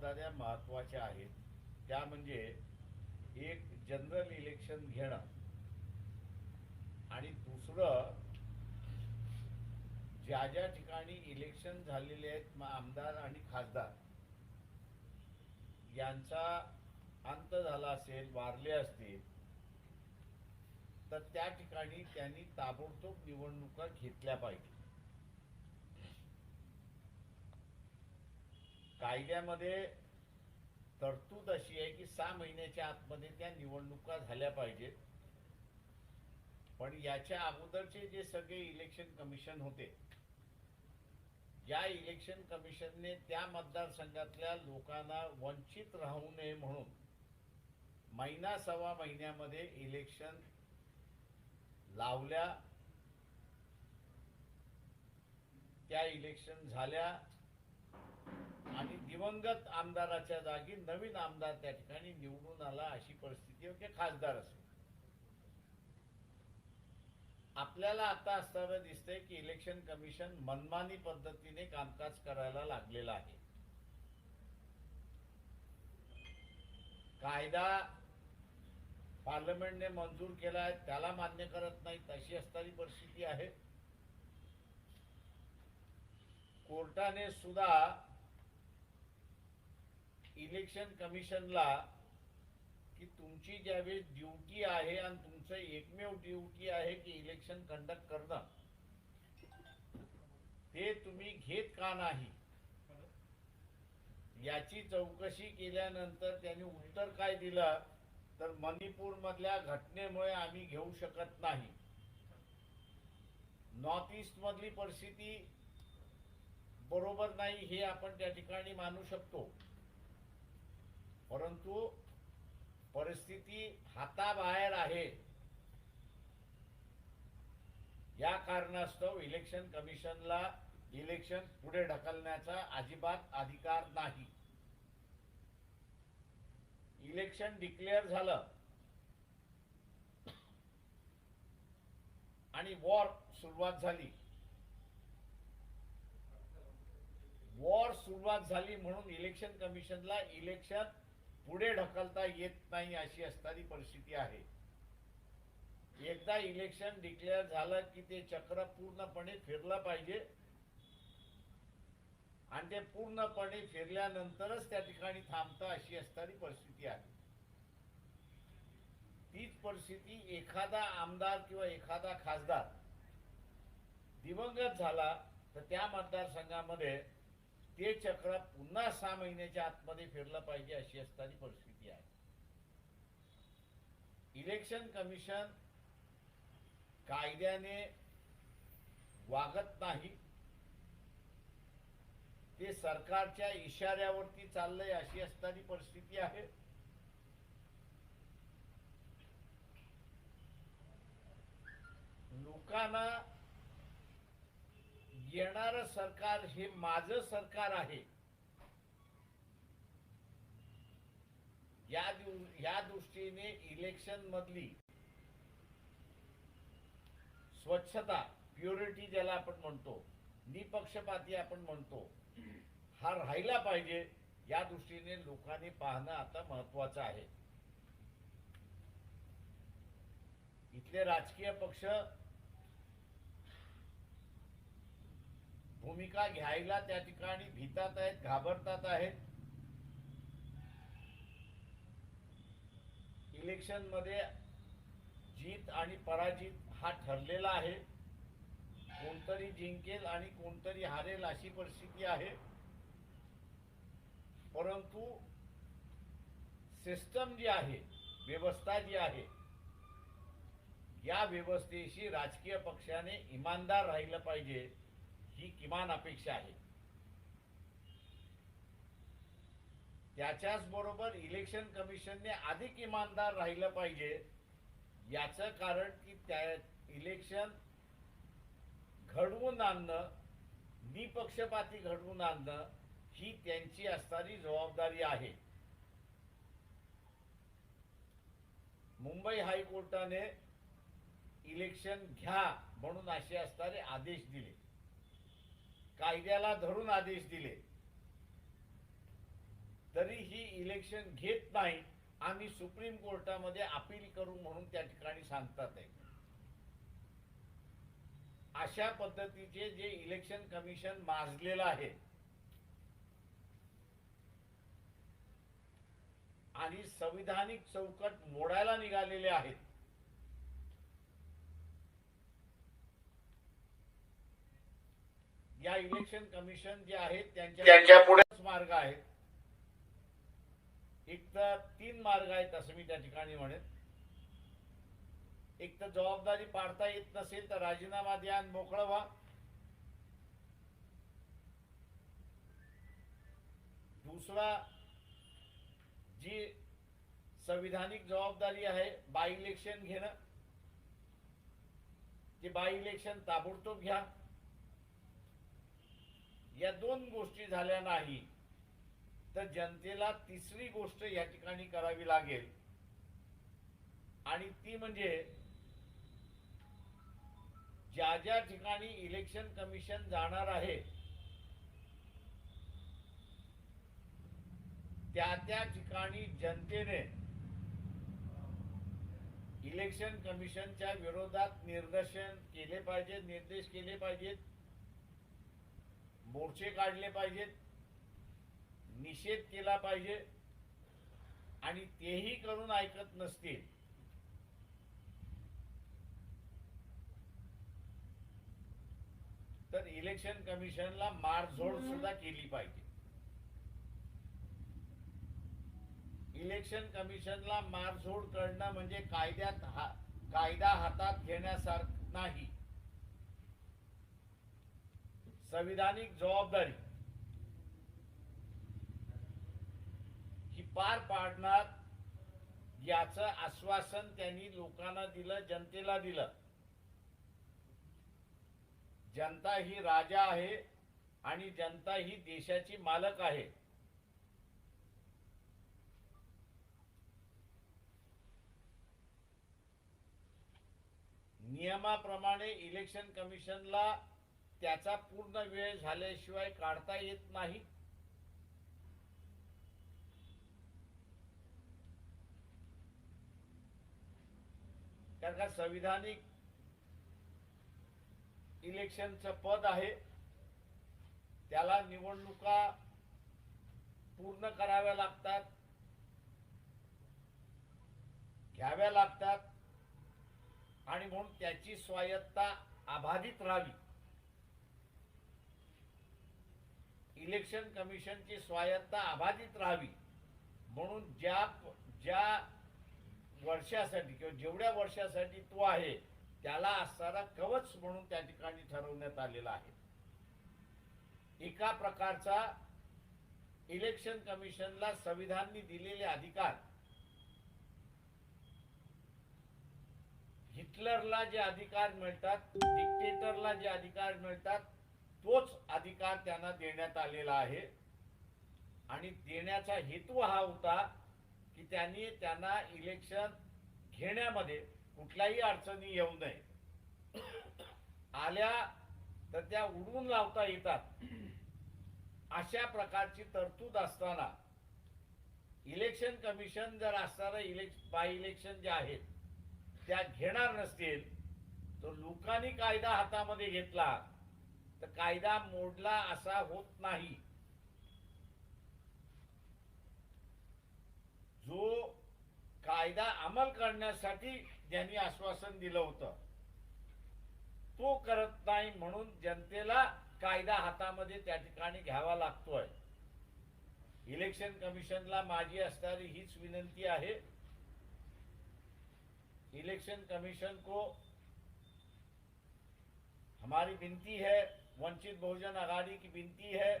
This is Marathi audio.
जबाबदाऱ्या महत्त्वाच्या आहेत. त्या म्हणजे एक जनरल इलेक्शन घेणं. आणि दुसरं ज्या ज्या ठिकाणी इलेक्शन झालेले आहेत आमदार आणि खासदार यांचा अंत झाला असेल वारले असतील तर त्या ठिकाणी त्यांनी ताबडतोब निवडणुका घेतल्या पाहिजे. कायद्यामध्ये तरतूद अशी आहे की सहा महिन्याच्या आतमध्ये त्या निवडणुका झाल्या पाहिजेत. पण याच्या अगोदरचे जे सगळे इलेक्शन कमिशन होते या इलेक्शन कमिशनने त्या मतदारसंघातल्या लोकांना वंचित राहू नये म्हणून महिना सव्वा महिन्यामध्ये इलेक्शन लावल्या. त्या इलेक्शन झाल्या. आणि दिवंगत आमदाराच्या जागी नवीन आमदार त्या ठिकाणी निवडून आला अशी परिस्थिती किंवा खासदार असेल आपल्याला आता असताना दिसतंय की इलेक्शन कमिशन मनमानी पद्धतीने कामकाज करायला लागलेलं आहे. कायदा पार्लमेंटने मंजूर केला आहे त्याला मान्य करत नाहीत अशी असणारी परिस्थिती आहे. कोर्टाने सुद्धा इलेक्शन कमिशनला की तुमची ज्यावेळेस ड्युटी आहे आणि तुमचं एकमेव ड्युटी आहे की इलेक्शन कंडक्ट करणं ते तुम्ही घेत का नाही? याची चौकशी केल्यानंतर त्यांनी उत्तर काय दिलं? तर मणिपूर मधल्या घटनेमुळे आम्ही घेऊ शकत नाही. नॉर्थ ईस्ट मधली परिस्थिती बरोबर नाही हे आपण त्या ठिकाणी मानू शकतो. परंतु परिस्थिती हाताबाहेर आहे. या कारणास्तव इलेक्शन कमिशनला इलेक्शन पुढे ढकलण्याचा अजिबात अधिकार नाही. इलेक्शन डिक्लेअर झालं. आणि वॉर सुरुवात झाली. वॉर सुरुवात झाली म्हणून इलेक्शन कमिशनला इलेक्शन पुढे ढकलता येत नाही अशी असणारी परिस्थिती आहे. एकदा इलेक्शन डिक्लेअर झालं की ते चक्र पूर्णपणे फिरला पाहिजे. आणि ते पूर्णपणे फिरल्यानंतरच त्या ठिकाणी थांबतं अशी असणारी परिस्थिती आहे. तीच परिस्थिती एखादा आमदार किंवा एखादा खासदार दिवंगत झाला तर त्या मतदारसंघामध्ये ते चक्र पुन्हा सहा महिन्याच्या आतमध्ये फिरलं पाहिजे अशी असणारी परिस्थिती आहे. इलेक्शन कमिशन कायद्याने वागत नाही. ते सरकारच्या इशाऱ्यावरती चाललंय अशी असणारी परिस्थिती आहे. लोकांना येणार सरकार हे माझं सरकार आहे. या दिव- या दृष्टीने इलेक्शन मधली स्वच्छता प्युरिटी ज्याला आपण म्हणतो निपक्षपाती आपण म्हणतो हा राहिला पाहिजे या दृष्टीने लोकांनी पाहणं आता महत्वाचं आहे. इथले राजकीय पक्ष भूमिका घ्यायला त्या ठिकाणी भीतात आहेत घाबरतात आहेत. इलेक्शनमध्ये जीत आणि पराजित हा ठरलेला आहे. कोणतरी जिंकेल आणि कोणतरी हारेल अशी परिस्थिती आहे. परंतु सिस्टम जी आहे व्यवस्था जी आहे या व्यवस्थेशी राजकीय पक्षाने इमानदार राहिलं पाहिजे. ही किमान अपेक्षा आहे. त्याच्याच बरोबर इलेक्शन कमिशनने अधिक इमानदार राहिलं पाहिजे. याचं कारण की त्या इलेक्शन घडवून आणणं निपक्षपाती घडवून आणणं ही त्यांची असणारी जबाबदारी आहे. मुंबई हायकोर्टाने इलेक्शन घ्या म्हणून असे असणारे आदेश दिले. कायद्याला धरून आदेश दिले. तरी ही इलेक्शन घेत नाही आम्ही सुप्रीम कोर्टामध्ये अपील करू म्हणून त्या ठिकाणी सांगतात आहे. अशा पद्धतीचे जे इलेक्शन कमिशन माजलेलं आहे. आणि संविधानिक चौकट मोडायला निघालेले आहेत. या इलेक्शन कमिशन जे आहेत त्यांच्या पुढे मार्ग आहेत. एक तर तीन मार्ग आहेत असं मी त्या ठिकाणी म्हणेन. एक तर जबाबदारी पाडता येत नसेल तर राजीनामा द्या आणि मोकळं व्हा. दुसरा जी संविधानिक जबाबदारी आहे बाय इलेक्शन घेणं. ते बाय इलेक्शन ताबडतोब घ्या. या दोन गोष्टी झाल्या नाही तर जनतेला तिसरी गोष्ट या ठिकाणी करावी लागेल. आणि ती म्हणजे ज्या ज्या ठिकाणी इलेक्शन कमिशन जाणार आहे त्या त्या ठिकाणी जनतेने इलेक्शन कमिशनच्या विरोधात निर्देशन केले पाहिजेत निर्देश केले पाहिजेत. मोर्चे काढले पाहिजेत निषेध केला पाहिजे आणि तेही करून ऐकत नसतील. तर इलेक्शन कमिशनला मारझोड सुद्धा केली पाहिजे. इलेक्शन कमिशनला मारझोड करणं म्हणजे कायद्यात हा- कायदा हातात घेण्यासारखं नाही. संविधानिक जबाबदारी ही पार पाडणार याचं आश्वासन त्यांनी लोकांना दिलं जनतेला दिलं. जनता ही राजा आहे आणि जनता ही देशाची मालक आहे. नियमाप्रमाणे इलेक्शन कमिशनला त्याचा पूर्ण वेळ झाल्याशिवाय काढता येत नाही. कारण का संविधानिक इलेक्शनचं पद आहे. त्याला निवडणुका पूर्ण कराव्या लागतात. घ्याव्या लागतात. आणि म्हणून त्याची स्वायत्ता अबाधित राहावी. इलेक्शन कमिशनची स्वायत्ता अबाधित राहावी. म्हणून ज्या ज्या वर्षासाठी किंवा जेवढ्या वर्षासाठी तो आहे त्याला असणारा कवच म्हणून त्या ठिकाणी ठरवण्यात आलेला आहे. एका प्रकारचा इलेक्शन कमिशनला संविधानने दिलेले अधिकार हिटलरला जे अधिकार मिळतात डिक्टेटरला जे अधिकार मिळतात तोच अधिकार त्यांना देण्यात आलेला आहे. आणि देण्याचा हेतू हा होता की त्यांनी त्यांना इलेक्शन घेण्यामध्ये कुठल्याही अडचणी येऊ नये. आल्या तर त्या उडवून लावता येतात. अशा प्रकारची तरतूद असताना इलेक्शन कमिशन जर असणारं इलेक्श बाय इलेक्शन जे आहेत त्या घेणार नसतील तर लोकांनी कायदा हातामध्ये घेतला. तर कायदा मोडला असा होत नाही. जो कायदा अंमल करण्यासाठी ज्यांनी आश्वासन दिलं होतं तो करत नाही म्हणून जनतेला कायदा हातामध्ये त्या ठिकाणी घ्यावा लागतोय. इलेक्शन कमिशनला माझी असणारी हीच विनंती आहे. इलेक्शन कमीशन को हमारी विनती है वंचित बहुजन आघाड़ी की विनती है